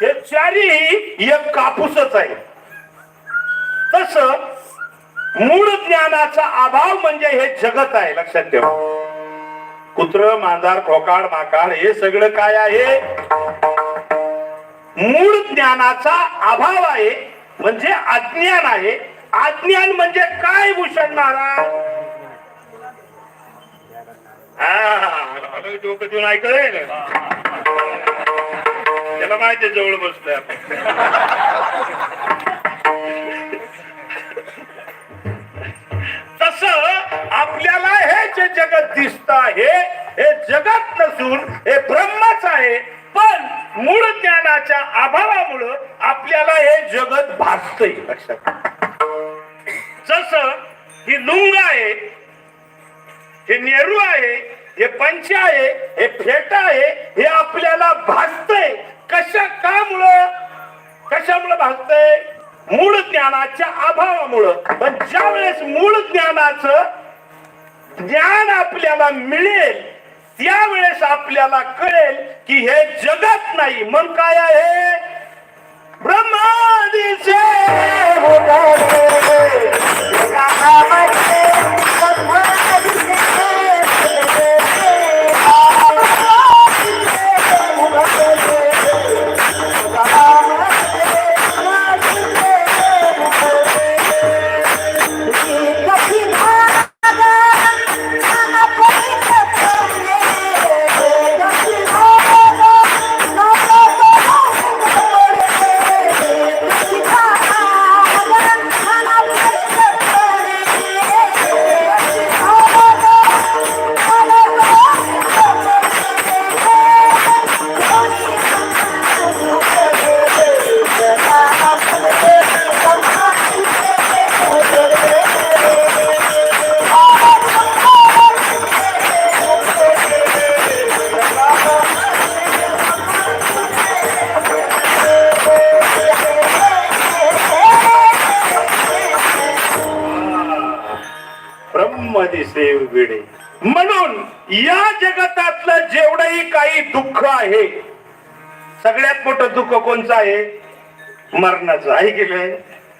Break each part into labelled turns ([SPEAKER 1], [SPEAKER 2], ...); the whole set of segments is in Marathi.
[SPEAKER 1] हे चारी एक कापूसच आहे. तस मूळ ज्ञानाचा अभाव म्हणजे हे जगत आहे लक्षात ठेवा. कुत्र मांजार खोकाड माकाड हे सगळं काय आहे? मूळ ज्ञानाचा अभाव आहे म्हणजे अज्ञान आहे. अज्ञान म्हणजे काय भूषण महाराज? डोकं देऊन ऐकलं त्याला माहिती जवळ बसतोय आपण. तस आपल्याला हे जे जगत दिसत आहे हे जगत नसून हे ब्रह्मच आहे पण मूळ ज्ञानाच्या अभावामुळं आपल्याला हे जगत भासतय लक्षात जस ही लुंग आहे हे नेहरू आहे हे पंच आहे हे फेट आहे हे आपल्याला भासतंय कशा का मुळ कशामुळं भागतय मूळ ज्ञानाच्या अभावामुळं. पण ज्या वेळेस मूळ ज्ञानाचं ज्ञान आपल्याला मिळेल त्यावेळेस आपल्याला कळेल की हे जगत नाही. मग काय आहे? ब्रह्मादिसे कोणचं आहे? मरणाचं. आहे की नाही?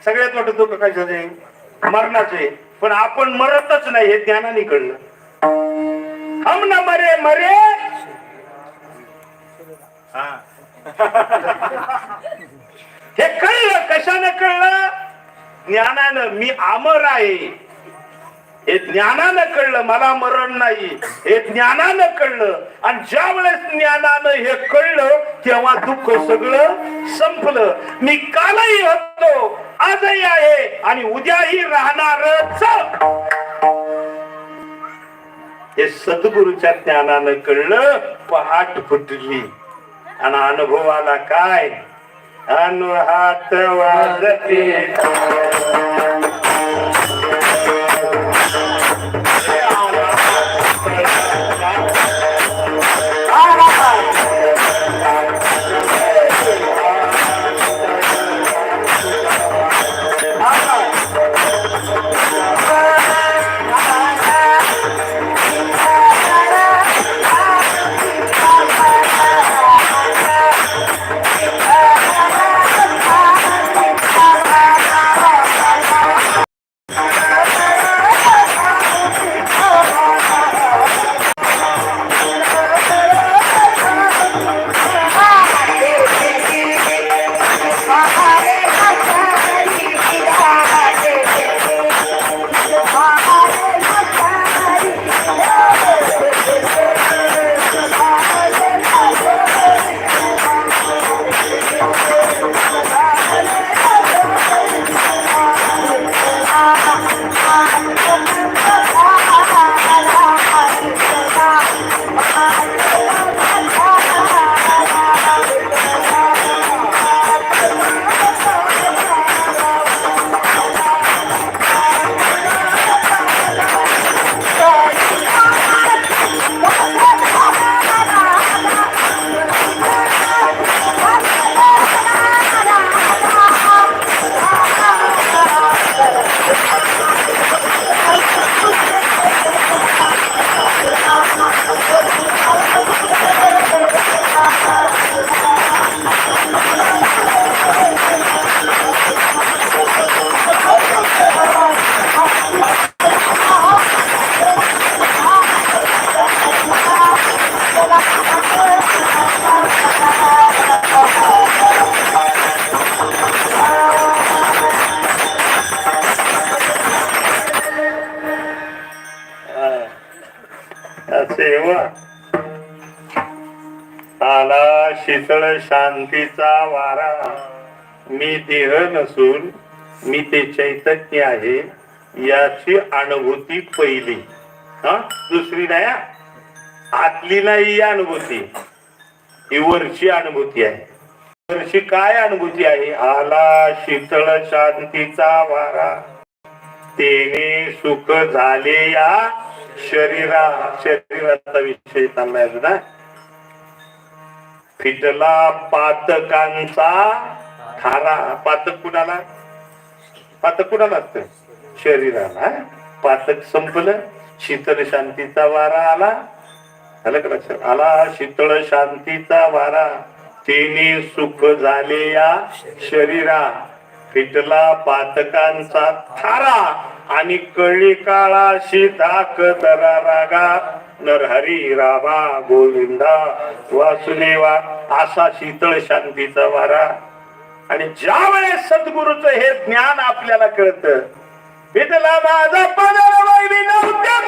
[SPEAKER 1] सगळ्यात मोठं दुःख कशाचं आहे? मरणाचं आहे. पण आपण मरतच नाही हे ज्ञानाने कळलं. हम न मरे मरे. हा. हे कळलं कशानं कळलं? ज्ञानानं. मी अमर आहे. हे ज्ञानानं कळलं मला मरण नाही. हे ज्ञानानं कळलं. आणि ज्या वेळेस ज्ञानानं हे कळलं तेव्हा दुःख सगळं संपलं. मी कालही होतो आजही आहे आणि उद्याही राहणारच. हे सद्गुरूच्या ज्ञानानं कळलं पहाट फुटली. आणि अनुभवाला काय? अनुहात वाजते. आला शीतळ शांतीचा वारा. मी देह नसून मी ते चैतन्य आहे याची अनुभूती पहिली. हा? दुसरी नाही आतली नाही ही अनुभूती. ही वरची अनुभूती आहे. वरची काय अनुभूती आहे? आला शीतळ शांतीचा वारा. तेने सुख झाले या शरीरा शरीराचा विषय चाललाय ना फिटला पातकांचा थारा पातक कुणाला? पातक कुणाला असत? शरीराला पातक संपलं शीतल शांतीचा वारा आला. आलं का लक्षात? आला शीतळ शांतीचा वारा. तिने सुख झाले या शरीरा. फिटला पातकांचा थारा. आणि कळी काळाशी धाक दरा रागा नरहरी रामा गोविंदा वासुदेवा असा शीतळ शांतीचा वारा. आणि ज्या वेळेस सद्गुरूचं हे ज्ञान आपल्याला कळतं विठला माझा पदर वैरी नव्हत्या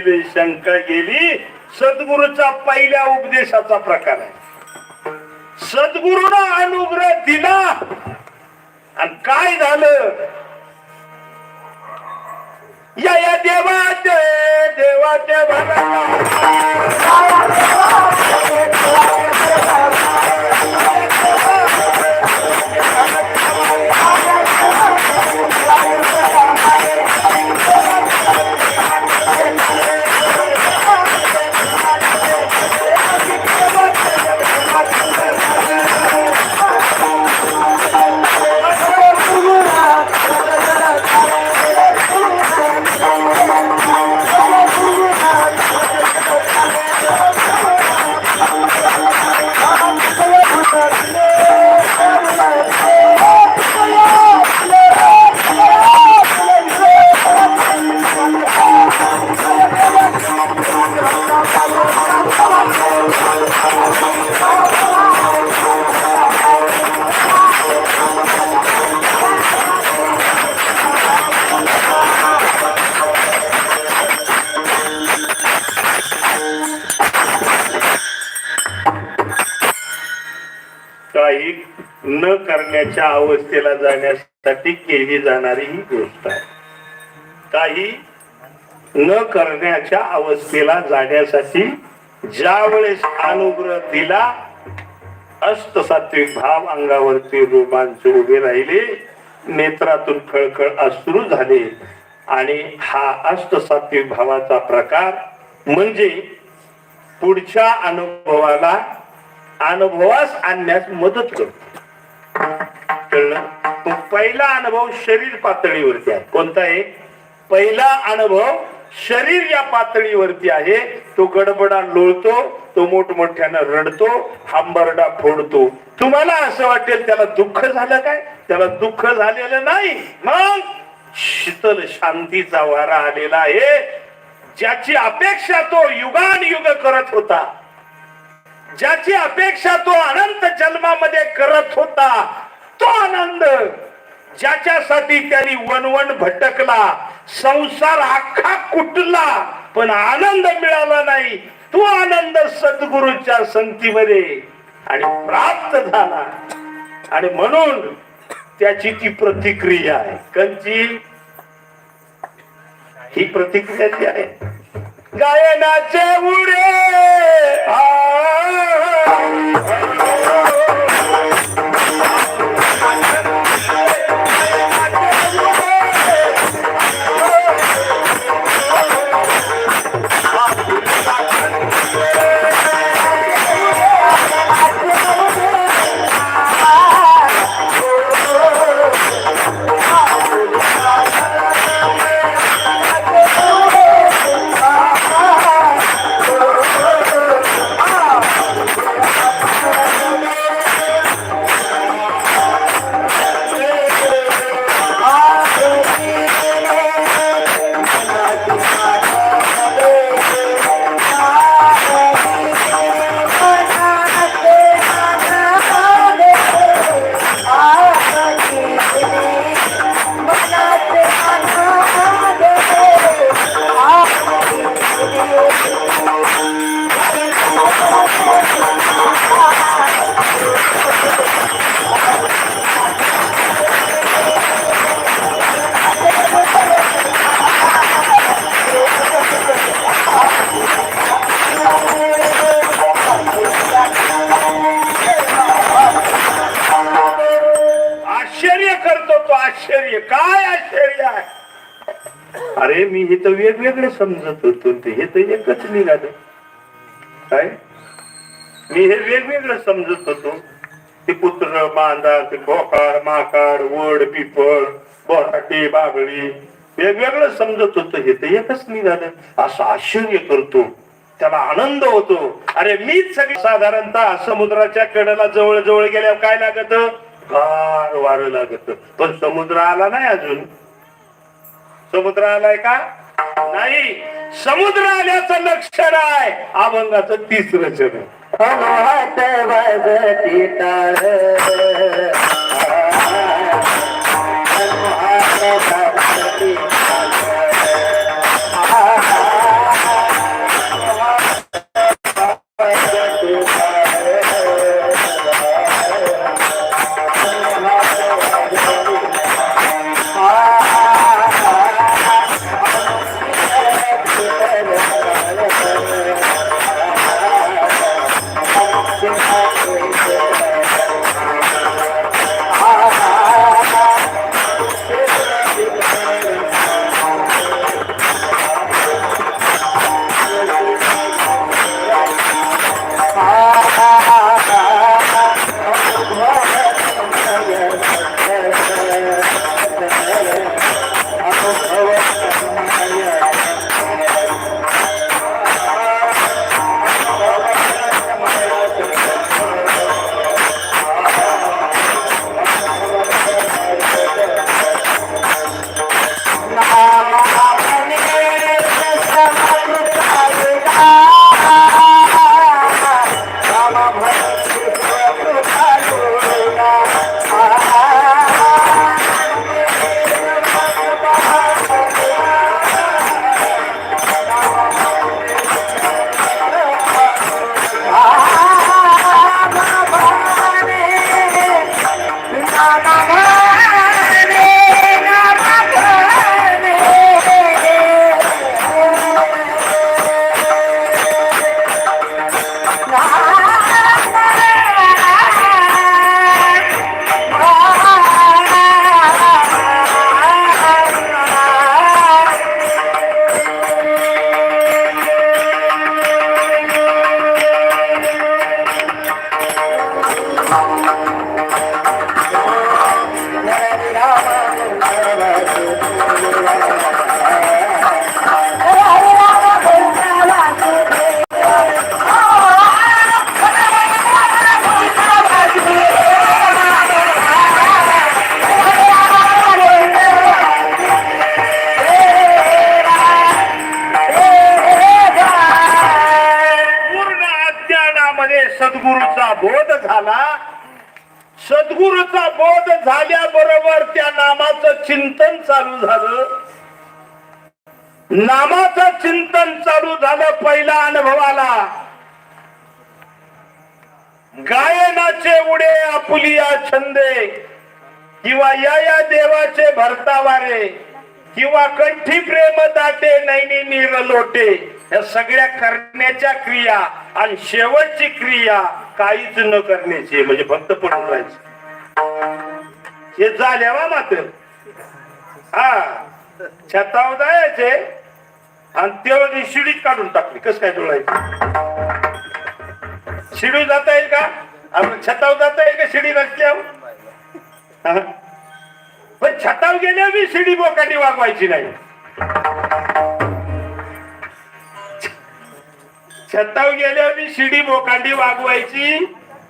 [SPEAKER 1] गेली शंका गेली सद्गुरूचा पहिल्या उपदेशाचा प्रकार आहे. सद्गुरूनं अनुग्रह दिला. आणि काय झालं? या या देवाचे देवा भला न करण्याच्या अवस्थेला जाण्यासाठी केली जाणारी ही गोष्ट आहे. काही न करण्याच्या अवस्थेला जाण्यासाठी ज्या वेळेस अनुग्रह दिला अष्टसात्विक भाव अंगावरती रोमांच उभे राहिले नेत्रातून खळखळ अश्रू झाले आणि हा अष्टसात्विक भावाचा प्रकार म्हणजे पुढच्या अनुभवाला अनुभवास आणण्यास मदत करतो. कळलं? तो पहिला अनुभव शरीर पातळीवरती आहे. कोणता आहे? पहिला अनुभव शरीर या पातळीवरती आहे. तो गडबडा लोळतो तो मोठमोठ्यानं रडतो हांबरडा फोडतो. तुम्हाला असं वाटेल त्याला दुःख झालं काय? त्याला दुःख झालेलं नाही. मग शीतल शांतीचा वारा आलेला आहे ज्याची अपेक्षा तो युगान युग करत होता. ज्याची अपेक्षा तो अनंत जन्मामध्ये करत होता तो आनंद ज्याच्यासाठी त्यांनी वनवन भटकला संसार अख्खा कुटला पण आनंद मिळाला नाही. तो आनंद सद्गुरूच्या संतीमध्ये आणि प्राप्त झाला. आणि म्हणून त्याची ती प्रतिक्रिया आहे. कंची
[SPEAKER 2] ही प्रतिक्रिया जी आहे गायनाचे उडे. आ, तो आश्चर्य. काय आश्चर्य आहे? अरे मी हे तर वेगवेगळे समजत होतो ते हे तर एकच निघालं. काय? मी हे वेगवेगळं समजत होतो. ते पुत्र बांधा ते भोकाड माकाड वड पिपळ बराटे बागळी वेगवेगळं समजत होतं. हे तर एकच निघालं. असं आश्चर्य करतो. त्याला आनंद होतो. अरे मीच सगळी साधारणतः समुद्राच्या कडेला जवळ जवळ गेल्यावर काय लागत? फार वारं लागत. पण समुद्र आला नाही अजून. समुद्र आलाय का? नाही. समुद्र आल्याचं लक्षण आहे. अभंगाचं तिसरं चरण. चालू झालं. नामाचं चिंतन चालू झालं पहिला अनुभवाला. गायनाचे उडे आपुलिया छंदे किंवा या या देवाचे भरतावारे
[SPEAKER 1] किंवा कंठी प्रेम दाटे नैनी नीर लोटे या सगळ्या करण्याच्या क्रिया आणि शेवटची क्रिया काहीच न करण्याची म्हणजे फक्त पडून राहायची. हे झाल्या वा मात्र हा. छताव जायचे आणि तेव्हा शिडीत काढून टाकली. कस काय डोळायची? शिडी जाता येईल का? आपण छताव जाता येईल का शिडी नसल्यावर? पण छताव गेल्या मी शिडी बोकाटी वागवायची नाही. छताव गेल्यावर मी शिडी बोकांडी वागवायची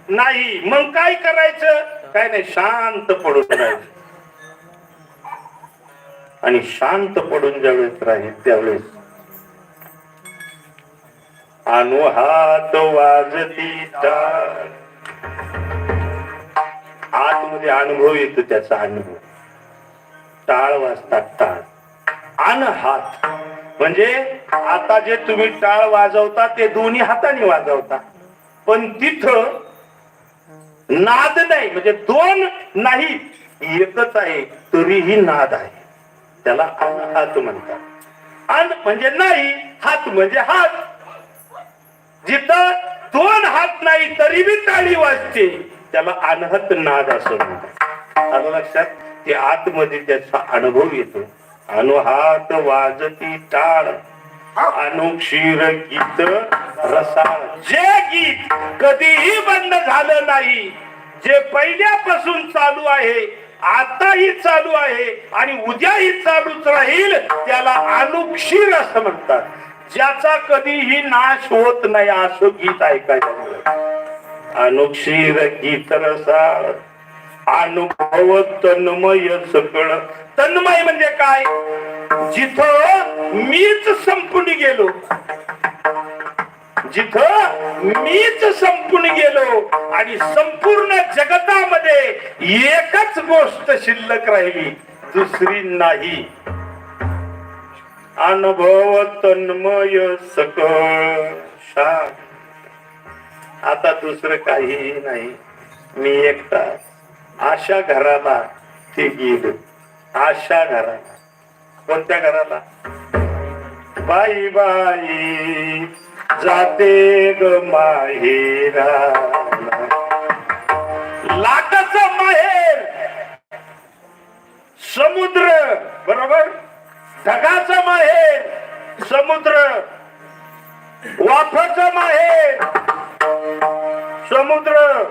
[SPEAKER 1] नाही. मग काय करायचं? काय नाही शांत पडून राहायचं. आणि शांत पडून ज्यावेळेस राहील त्यावेळेस अनुहात वाजती आतमध्ये अनुभव येतो त्याचा अनुभव. टाळ वाजतात टाळ. अन हात. म्हणजे आता जे तुम्ही टाळ वाजवता ते दोन्ही हाताने वाजवता. पण तिथं नाद नाही. म्हणजे दोन नाही एकच आहे तरीही नाद आहे. त्याला अन हात म्हणतात. अन म्हणजे नाही हात म्हणजे हात. जिथं दोन हात नाही तरी बी टाळी वाजते. त्याला अनहत नाद असं म्हणतात. आलं लक्षात ते आतमध्ये त्याचा अनुभव येतो. अनुहात वाजती टाळ. अनुक्षीर गीत रसाळ. जे गीत कधीही बंद झालं नाही जे पहिल्यापासून चालू आहे आताही चालू आहे आणि उद्याही चालूच राहील त्याला अनुक्षीर असं म्हणतात. ज्याचा कधीही नाश होत नाही असं गीत ऐकायला अनुक्षीर गीत रसाळ अनुभव तन्मय सकळ. तन्मय म्हणजे काय? जिथं मीच संपून गेलो. जिथं मीच संपून गेलो आणि संपूर्ण जगतामध्ये एकच गोष्ट शिल्लक राहिली दुसरी नाही. अनुभव तन्मय सकळ आता दुसरं काही नाही. मी एकटा आशा घराला ते गेलो. आशा घराला. कोणत्या घराला? बाई बाई. जाते ग माहेरा लाटच माहेर. समुद्र बरोबर? ढगाच माहेर समुद्र. वाफाचं माहेर समुद्र.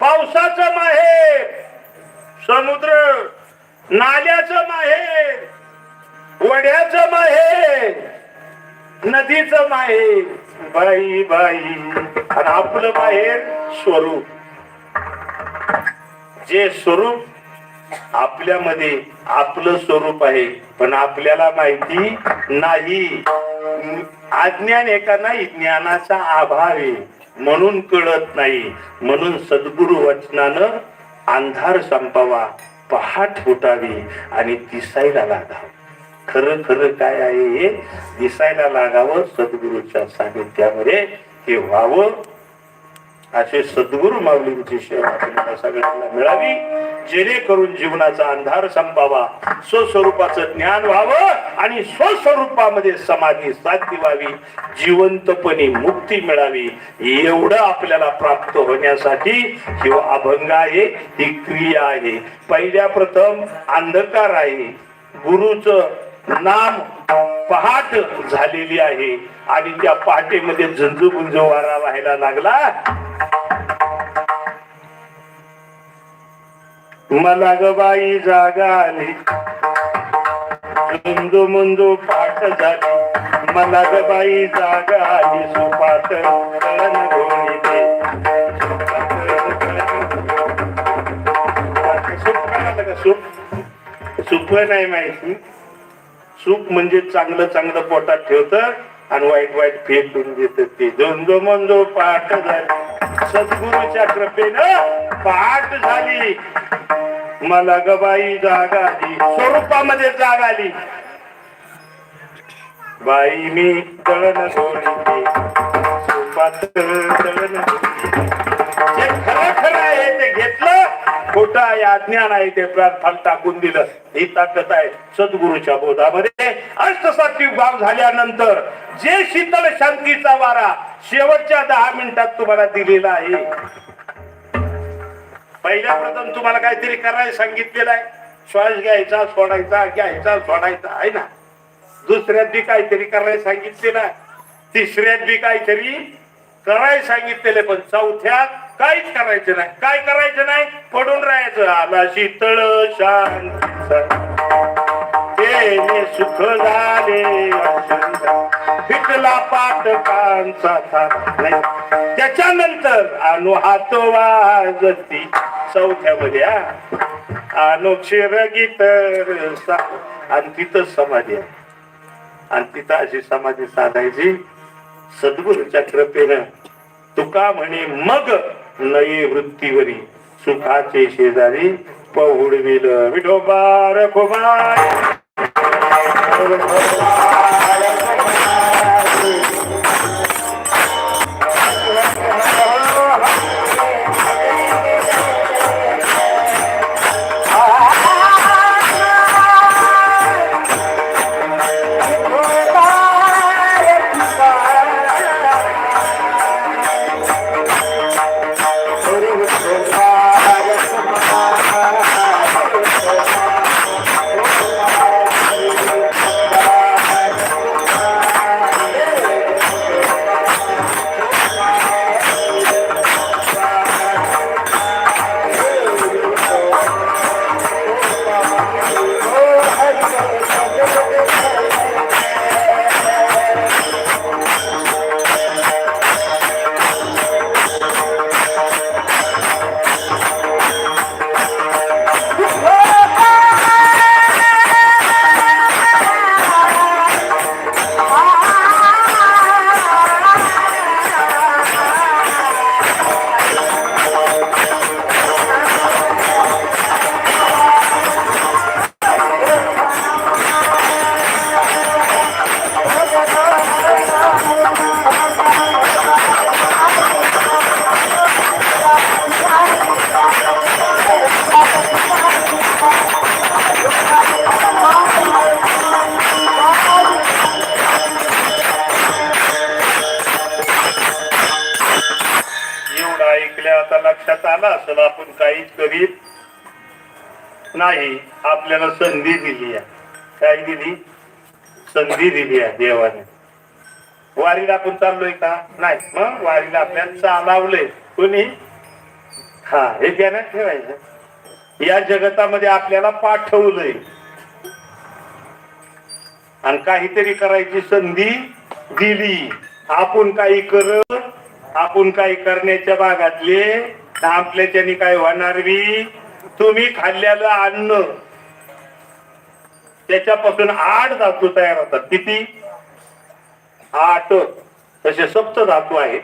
[SPEAKER 1] पावसाचं माहेर समुद्र. नाल्याचं माहेर वड्याचं माहेर. नदीचं माहेर बाई बाई आणि आपलं माहेर स्वरूप. जे स्वरूप आपल्यामध्ये आपलं स्वरूप आहे पण आपल्याला माहिती नाही. अज्ञान एका नाही ज्ञानाचा अभाव आहे. म्हणून कळत नाही. म्हणून सद्गुरु वचनानं अंधार संपावा पहाट फुटावी आणि दिसायला लागावं. खरं खरं काय आहे हे दिसायला लागावं सद्गुरूच्या सानिध्यामध्ये हे व्हावं. असे सद्गुरु माऊलींची सेवा आपल्याला सगळ्यांना मिळावी. जेणेकरून जीवनाचा अंधार संपावा. स्वस्वरूपाचं ज्ञान व्हावं आणि स्वस्वरूपामध्ये समाधी साध्य व्हावी. जिवंतपणे मुक्ती मिळावी. एवढं आपल्याला प्राप्त होण्यासाठी ही अभंग आहे ही क्रिया आहे. पहिल्या प्रथम अंधकार आहे. गुरुचं नाम पहाट झालेली आहे आणि त्या पहाटेमध्ये झंझुबुंज वारा व्हायला लागला मला ग बाई जागा आली झुंजू मुंजू पाठ झाली मला ग बाई जागा आली सुपात कळण घोणी दे नाही माहिती सुख म्हणजे चांगलं चांगलं पोटात ठेवत आणि वाईट वाईट फेकून देत ते. जो मंजो पाठ झाली. सद्गुरूच्या कृपेनं पाठ झाली. मला गबाई जाग आली स्वरूपामध्ये जाग आली. बाई मी दळण सोडली स्वरूपात दळण जे खरं आहे ते आहे ते प्रार्थना टाकून दिलं. ही ताकद आहे सद्गुरूच्या बोधामध्ये. अष्टसात्विक भाव झाल्यानंतर जे शीतल शांतीचा वारा शेवटच्या दहा मिनिटात तुम्हाला दिलेला आहे. पहिल्या प्रथम तुम्हाला काहीतरी करायला सांगितलेलं आहे. श्वास घ्यायचा सोडायचा घ्यायचा सोडायचा आहे ना? दुसऱ्यात बी काहीतरी करायला सांगितलेलं आहे. तिसऱ्यात बी काहीतरी करायला सांगितलेले पण चौथ्यात काहीच करायचं नाही. काय करायचं नाही? पडून राहायचं. आला शीतळ शांत सुख झाले अत्यंत. पाटकांचा त्याच्यानंतर अनु हात वाजती. चौथ्या मध्ये अनुक्षीर गीत आणि तिथं समाधी आणि तिथं अशी समाधी साधायची. सद्गुरूच्या कृपेनं तुका म्हणे मग नये वृत्तीवरी सुखाचे शेजारी पहुडविल विठोबार कुमार. लक्षात आला असेल आपण काहीच करीत नाही आपल्याला संधी दिली आहे. काय दिली? संधी दिली आहे देवाने. वारीला आपण चाललोय का? नाही. मग वारीला आपल्याला चालवलंय कोणी? हा हे ज्ञानात ठेवायचं. या जगतामध्ये आपल्याला पाठवलंय. आणि काहीतरी करायची संधी दिली. आपण काही करत आपण काही करण्याच्या भागातले आपल्याच्यानी काय होणार बी? तुम्ही खाल्ल्याला अन्न त्याच्यापासून आठ धातू तयार होतात. किती? आठ. तसे सप्त धातू आहेत.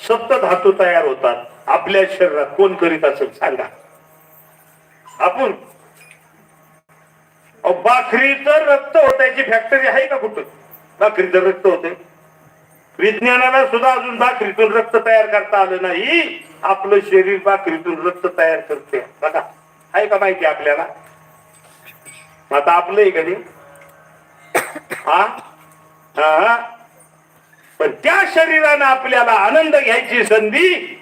[SPEAKER 1] सप्त धातू तयार होतात. आपल्या शरीरात कोण करीत असेल सांगा. आपण. बाखरीचं रक्त होत्याची फॅक्टरी आहे का कुठं? बाखरीचं रक्त होते. विज्ञानाला सुद्धा अजून भाकरीतून रक्त तयार करता आलं नाही. आपलं शरीर भाकरीतून रक्त तयार करते. बघा. आहे का माहिती आपल्याला? आता आपलं आहे कधी हा? हा? पण त्या शरीरानं आपल्याला आनंद घ्यायची संधी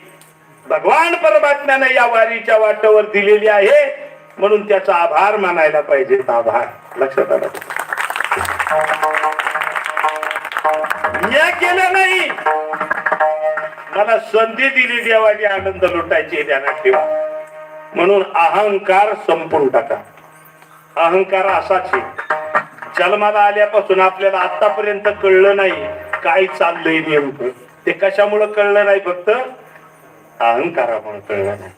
[SPEAKER 1] भगवान परमात्म्यानं या वारीच्या वाटेवर दिलेली आहे. म्हणून त्याचा आभार मानायला पाहिजे आभार. लक्षात आलं? या केलं नाही. मला संधी दिली देवाची आनंद लुटायची ध्यानात ठेवा. म्हणून अहंकार संपून टाका. अहंकार असाच आहे. जन्माला आल्यापासून आपल्याला आतापर्यंत कळलं नाही काय चाललंय नेमकं. ते कशामुळं कळलं नाही फक्त? अहंकारामुळे कळलं नाही.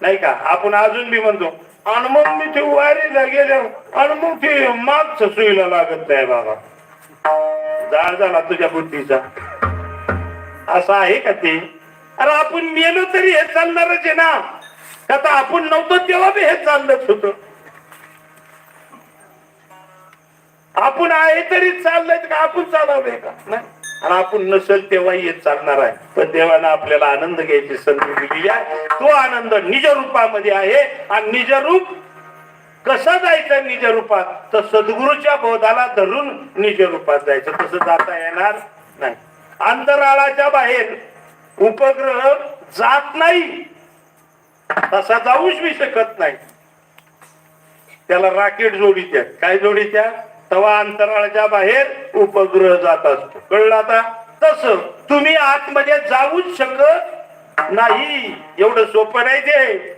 [SPEAKER 1] नाही का? आपण अजून बी म्हणतो आणि मग मी ते वारीला गेल्या आणि मग ते मागचं सुईला लागत नाही बाबा. जाळ झाला तुझ्या बुद्धीचा. असं आहे का ते? अरे आपण मेलो तरी हे चालणारच आहे ना. आता आपण नव्हतो तेव्हा बी हे चाललंच होत. आपण आहे तरी चाललंय का आपण चालवलंय का? नाही. आणि आपण नसेल तेव्हा येत चालणार आहे. पण देवानं आपल्याला आनंद घ्यायची संधी दिलेली आहे. तो आनंद निज रूपामध्ये आहे आणि निज रूप कसं जायचं निज रूपात तर सद्गुरूच्या बोधाला धरून निज रूपात जायचं. तसं जाता येणार नाही. अंतराळाच्या बाहेर उपग्रह जात नाही. तसा जाऊच मी शकत नाही. त्याला राकेट जोडीच्या काय जोडीच्या तवा अंतराळाच्या बाहेर उपग्रह जात असतो. कळलं आता? तस तुम्ही आतमध्ये जाऊच शकत नाही. एवढं सोपं नाही ते.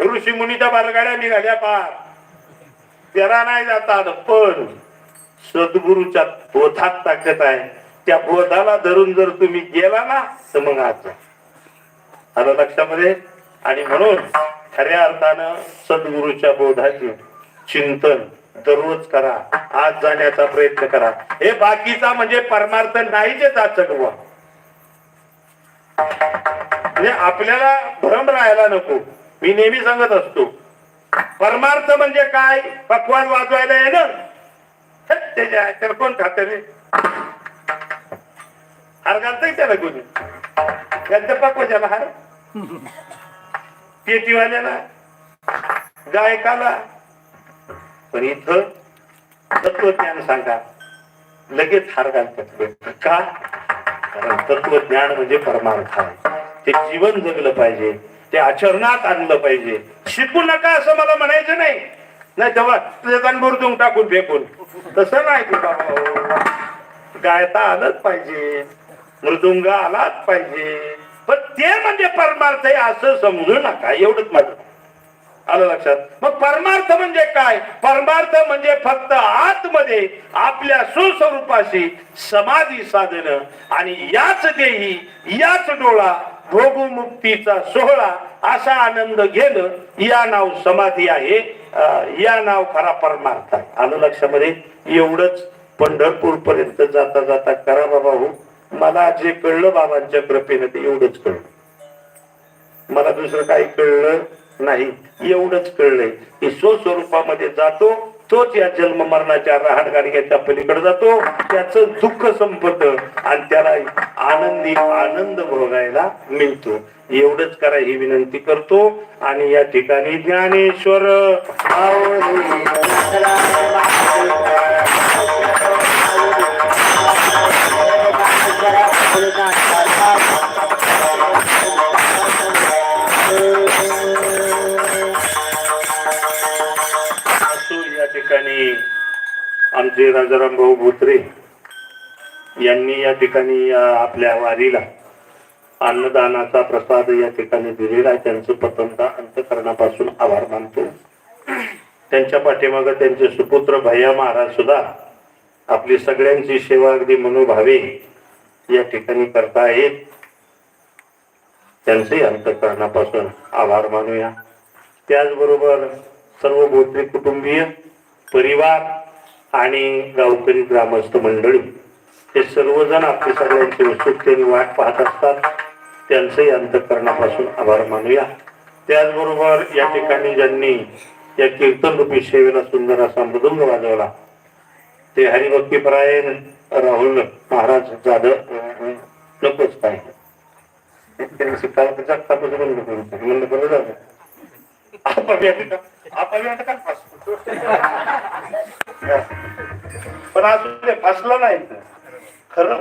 [SPEAKER 1] ऋषी मुनीच्या बालगाड्या निघाल्या पार. त्याला नाही जातात आलं पण सद्गुरूच्या बोधात ताकद आहे. त्या बोधाला धरून जर तुम्ही गेला ना तर मग आज. आलं लक्षामध्ये? आणि म्हणून खऱ्या अर्थानं सद्गुरूच्या बोधाचे चिंतन दररोज करा. आज जाण्याचा प्रयत्न करा. हे बाकीचा म्हणजे परमार्थ नाहीच बुवा. म्हणजे आपल्याला भ्रम राहायला नको. मी नेहमी सांगत असतो परमार्थ म्हणजे काय? पक्वान वाजवायला येणं? ना त्याच्या कोण खात रे? हार घालतय त्याला कोणी? त्यांच्या पक्वाच्याला हार? पेटीवाल्याला? गायकाला? पण इथं तत्वज्ञान सांगा. लगेच हार घालतात का? कारण तत्वज्ञान म्हणजे परमार्थ आहे. ते जीवन जगलं पाहिजे. ते आचरणात आणलं पाहिजे. शिकू नका असं मला म्हणायचं नाही. नाही तेव्हा तुझ्या टाकून फेकून. तसं नाही की? गायता आलंच पाहिजे. मृदुंग आलाच पाहिजे. पण ते म्हणजे परमार्थ आहे असं समजू नका. एवढंच माझं. आलं लक्षात? मग परमार्थ म्हणजे काय? परमार्थ म्हणजे फक्त आतमध्ये आपल्या सुस्वरूपाशी समाधी साधन आणि याच देही याच डोळा भोगमुक्तीचा सोहळा असा आनंद घेणं या नाव समाधी आहे. या नाव खरा परमार्थ आहे. आलं लक्षामध्ये? एवढंच पंढरपूर पर्यंत जाता जाता करा बाबा हो. मला जे कळलं बाबांच्या कृपेनं ते एवढंच कळलं. मला दुसरं काही कळलं नाही. एवढंच कळलंय की स्वस्वरूपामध्ये जातो तोच या जन्म मरणाच्या रहाणगाडग्यांच्या पलीकडे जातो. त्याच दुःख संपत आणि त्याला आनंदी आनंद भोगायला मिळतो. एवढंच करा ही विनंती करतो. आणि या ठिकाणी ज्ञानेश्वर आमचे राजाराम भाऊ भोत्रे यांनी या ठिकाणी आपल्या वारीला अन्नदानाचा प्रसाद या ठिकाणी दिलेला आहे. त्यांचं प्रथमता अंतकरणापासून आभार मानतो. त्यांच्या पाठीमागं त्यांचे सुपुत्र भैया महाराज सुद्धा आपली सगळ्यांची सेवा अगदी मनोभावे या ठिकाणी करता येत त्यांचंही अंतकरणापासून आभार मानूया. त्याचबरोबर सर्व गोत्री कुटुंबीय परिवार आणि गावकरी ग्रामस्थ मंडळी हे सर्वजण आपली सगळ्यांची उत्सुकतेने वाट पाहत असतात. त्यांचंही अंतकरणापासून आभार मानूया. त्याचबरोबर या ठिकाणी ज्यांनी या कीर्तन रूपी सेवेला सुंदर असा मृदुंग वाजवला ते हरिभक्तीपरायण राहुल महाराज जाधव नकोच काय. त्यांनी शिकायला बंद करू म्हणलं बरोबर झालं अपव्यक्त पण अजून ते फसलं नाही खरं